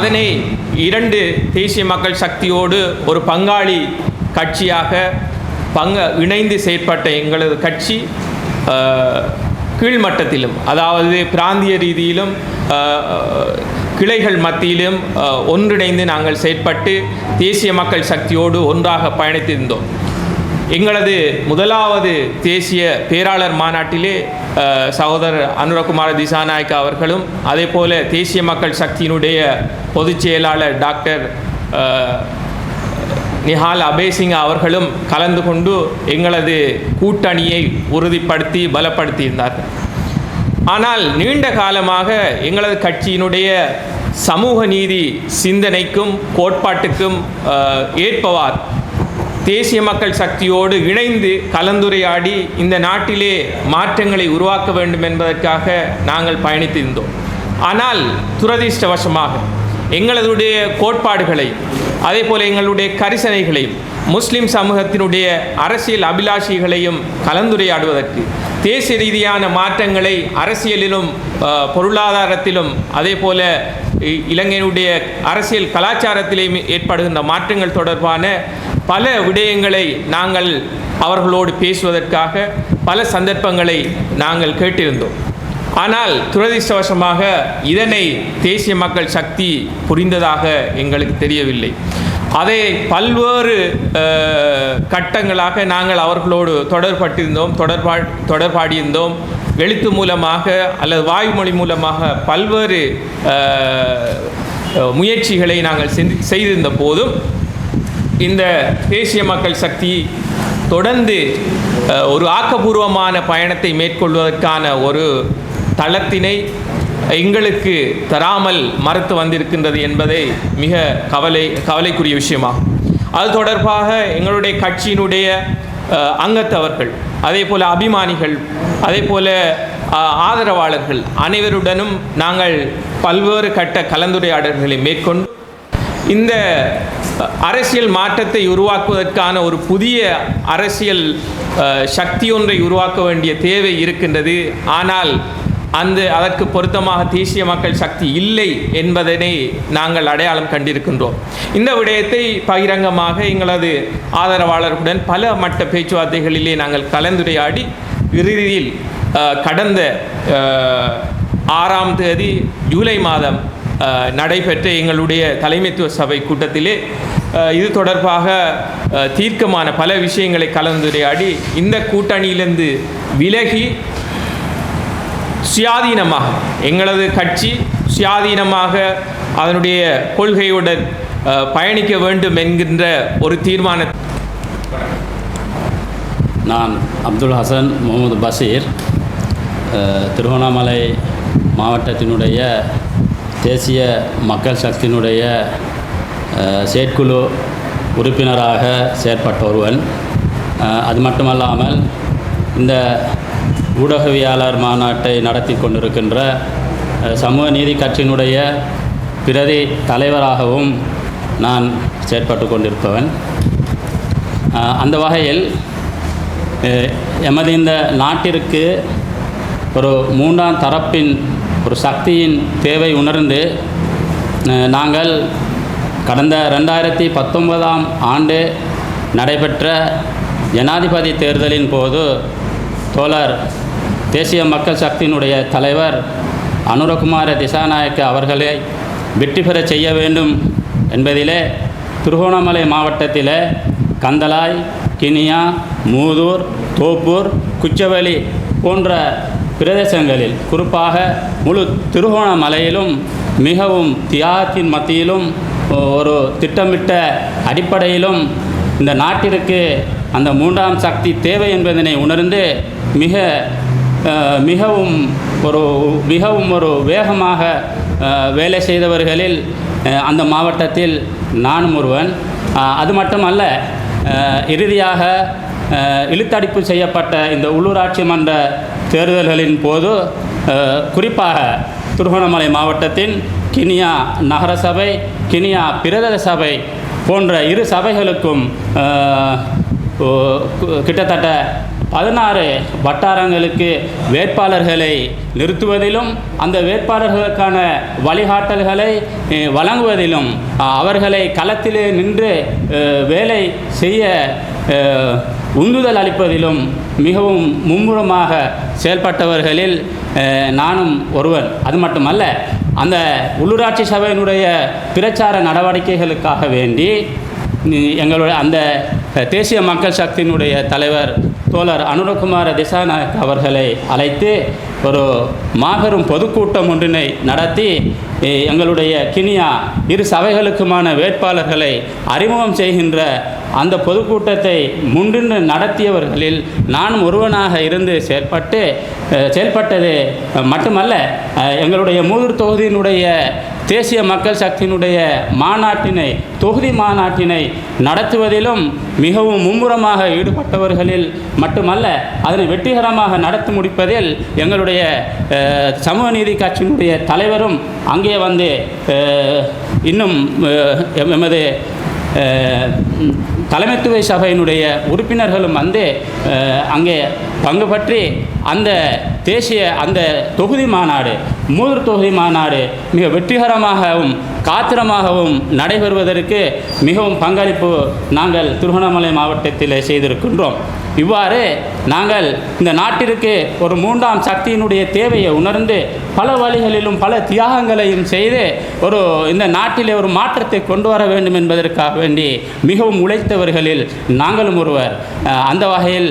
அதனை இரண்டு தேசிய மக்கள் சக்தியோடு ஒரு பங்காளி கட்சியாக பங்க இணைந்து செயற்பட்ட எங்களது கட்சி கீழ்மட்டத்திலும் அதாவது பிராந்திய ரீதியிலும் கிளைகள் மத்தியிலும் ஒன்றிணைந்து நாங்கள் செயற்பட்டு தேசிய மக்கள் சக்தியோடு ஒன்றாக பயணித்திருந்தோம். எங்களது முதலாவது தேசிய பேராளர் மாநாட்டிலே சகோதரர் அனுரகுமார திசாநாயக்கா அவர்களும் அதே போல தேசிய மக்கள் சக்தியினுடைய பொதுச் செயலாளர் டாக்டர் நிஹால் அபேசிங் அவர்களும் கலந்து கொண்டு எங்களது கூட்டணியை உறுதிப்படுத்தி பலப்படுத்தியிருந்தார்கள். ஆனால் நீண்ட காலமாக எங்களது கட்சியினுடைய சமூக நீதி சிந்தனைக்கும் கோட்பாட்டுக்கும் ஏற்பவார். தேசிய மக்கள் சக்தியோடு இணைந்து கலந்துரையாடி இந்த நாட்டிலே மாற்றங்களை உருவாக்க வேண்டும் என்பதற்காக நாங்கள் பயணித்திருந்தோம். ஆனால் துரதிர்ஷ்டவசமாக எங்களதுடைய கோட்பாடுகளை அதே போல் எங்களுடைய கரிசனைகளையும் முஸ்லிம் சமூகத்தினுடைய அரசியல் அபிலாஷிகளையும் கலந்துரையாடுவதற்கு தேசிய ரீதியான மாற்றங்களை அரசியலிலும் பொருளாதாரத்திலும் அதே போல இ- இலங்கையினுடைய அரசியல் கலாச்சாரத்திலேயும் ஏற்படுகின்ற மாற்றங்கள் தொடர்பான பல விடயங்களை நாங்கள் அவர்களோடு பேசுவதற்காக பல சந்தர்ப்பங்களை நாங்கள் கேட்டிருந்தோம். ஆனால் துரதிர்ஷ்டவசமாக இதனை தேசிய மக்கள் சக்தி புரிந்ததாக எங்களுக்கு தெரியவில்லை. அதை பல்வேறு கட்டங்களாக நாங்கள் அவர்களோடு தொடர்பட்டிருந்தோம் தொடர்பா தொடர்பாடியிருந்தோம். எழுத்து மூலமாக அல்லது வாய்மொழி மூலமாக பல்வேறு முயற்சிகளை நாங்கள் செஞ்சு- செய்திருந்த போதும் இந்த தேசிய மக்கள் சக்தி தொடர்ந்து ஒரு ஆக்கபூர்வமான பயணத்தை மேற்கொள்வதற்கான ஒரு தளத்தினை எங்களுக்கு தராமல் மறுத்து வந்திருக்கின்றது என்பதை மிக கவலை கவலைக்குரிய விஷயமாகும். அது தொடர்பாக எங்களுடைய கட்சியினுடைய அங்கத்தவர்கள் அதே போல் அபிமானிகள் அதே போல் ஆதரவாளர்கள் அனைவருடனும் நாங்கள் பல்வேறு கட்ட கலந்துரையாடல்களை மேற்கொண்டு இந்த அரசியல் மாற்றத்தை உருவாக்குவதற்கான ஒரு புதிய அரசியல் சக்தி ஒன்றை உருவாக்க வேண்டிய தேவை இருக்கின்றது. ஆனால் அந்த அதற்கு பொருத்தமாக தேசிய மக்கள் சக்தி இல்லை என்பதனை நாங்கள் அடையாளம் கண்டிருக்கின்றோம். இந்த விடயத்தை பகிரங்கமாக எங்களது ஆதரவாளர்களுடன் பல மட்ட பேச்சுவார்த்தைகளிலே நாங்கள் கலந்துரையாடி இறுதியில் கடந்த ஆறாம் தேதி ஜூலை மாதம் நடைபெற்ற எங்களுடைய தலைமைத்துவ சபை கூட்டத்திலே இது தொடர்பாக தீர்க்கமான பல விஷயங்களை கலந்துரையாடி இந்த கூட்டணியிலிருந்து விலகி சுயாதீனமாக எங்களது கட்சி சுயாதீனமாக அதனுடைய கொள்கையுடன் பயணிக்க வேண்டும் என்கின்ற ஒரு தீர்மான நான் அப்துல் ஹசன் முகமது பஷீர் திருவண்ணாமலை மாவட்டத்தினுடைய தேசிய மக்கள் சக்தியினுடைய செயற்குழு உறுப்பினராக செயற்பட்ட ஒருவன். அது மட்டுமல்லாமல் இந்த ஊடகவியாளர் மாநாட்டை நடத்தி கொண்டிருக்கின்ற சமூக நீதி கட்சியினுடைய பிரதி தலைவராகவும் நான் செயற்பட்டு கொண்டிருப்பவன். அந்த வகையில் எமது இந்த நாட்டிற்கு ஒரு மூன்றாம் தரப்பின் ஒரு சக்தியின் தேவை உணர்ந்து நாங்கள் கடந்த ரெண்டாயிரத்தி பத்தொன்பதாம் ஆண்டு நடைபெற்ற ஜனாதிபதி தேர்தலின் போது தோழர் தேசிய மக்கள் சக்தியினுடைய தலைவர் அனுரகுமார திசாநாயக்க அவர்களை வெற்றி பெற செய்ய வேண்டும் என்பதிலே திருகோணமலை மாவட்டத்திலே கந்தலாய் கினியா மூதூர் தோப்பூர் குச்சவெளி போன்ற பிரதேசங்களில் குறிப்பாக முழு திருகோணமலையிலும் மிகவும் தியாகத்தின் மத்தியிலும் ஒரு திட்டமிட்ட அடிப்படையிலும் இந்த நாட்டிற்கு அந்த மூன்றாம் சக்தி தேவை என்பதனை உணர்ந்து மிக மிகவும் ஒரு மிகவும் ஒரு வேகமாக வேலை செய்தவர்களில் அந்த மாவட்டத்தில் நானும் ஒருவன். அது மட்டுமல்ல இறுதியாக இழுத்தடிப்பு செய்யப்பட்ட இந்த உள்ளூராட்சி மன்ற தேர்தல்களின் போது குறிப்பாக திருகோணமலை மாவட்டத்தின் கினியா நகர சபை கினியா பிரதேச சபை போன்ற இரு சபைகளுக்கும் கிட்டத்தட்ட பதினாறு வட்டாரங்களுக்கு வேட்பாளர்களை நிறுத்துவதிலும் அந்த வேட்பாளர்களுக்கான வழிகாட்டல்களை வழங்குவதிலும் அவர்களை களத்திலே நின்று வேலை செய்ய உந்துதல் அளிப்பதிலும் மிகவும் மும்முரமாக செயல்பட்டவர்களில் நானும் ஒருவன் அது மட்டுமல்ல அந்த உள்ளூராட்சி சபையினுடைய பிரச்சார நடவடிக்கைகளுக்காக வேண்டி எங்களுடைய அந்த தேசிய மக்கள் சக்தியினுடைய தலைவர் தோழர் அனுரகுமார திசாநாயக் அவர்களை அழைத்து ஒரு மாபெரும் பொதுக்கூட்டம் ஒன்றினை நடத்தி எங்களுடைய கினியா இரு சபைகளுக்குமான வேட்பாளர்களை அறிமுகம் செய்கின்ற அந்த பொதுக்கூட்டத்தை முன்னின்று நடத்தியவர்களில் நானும் ஒருவனாக இருந்து செயல்பட்டு செயல்பட்டது மட்டுமல்ல எங்களுடைய மூதூர் தொகுதியினுடைய தேசிய மக்கள் சக்தியினுடைய மாநாட்டினை தொகுதி மாநாட்டினை நடத்துவதிலும் மிகவும் மும்முரமாக ஈடுபட்டவர்களில் மட்டுமல்ல அதனை வெற்றிகரமாக நடத்தி முடிப்பதில் எங்களுடைய சமூக நீதி கட்சியினுடைய தலைவரும் அங்கே வந்து இன்னும் எமது தலைமைத்துவ சபையினுடைய உறுப்பினர்களும் வந்து அங்கே பங்கு பற்றி அந்த தேசிய அந்த தொகுதி மாநாடு மூதூர் தொகுதி மாநாடு மிக வெற்றிகரமாகவும் காத்திரமாகவும் நடைபெறுவதற்கு மிகவும் பங்களிப்பு நாங்கள் திருவண்ணாமலை மாவட்டத்தில் செய்திருக்கின்றோம். இவ்வாறு நாங்கள் இந்த நாட்டிற்கு ஒரு மூன்றாம் சக்தியினுடைய தேவையை உணர்ந்து பல வழிகளிலும் பல தியாகங்களையும் செய்து ஒரு இந்த நாட்டிலே ஒரு மாற்றத்தை கொண்டு வர வேண்டும் என்பதற்காக வேண்டி மிகவும் உழைத்தவர்களில் நாங்களும் ஒருவர். அந்த வகையில்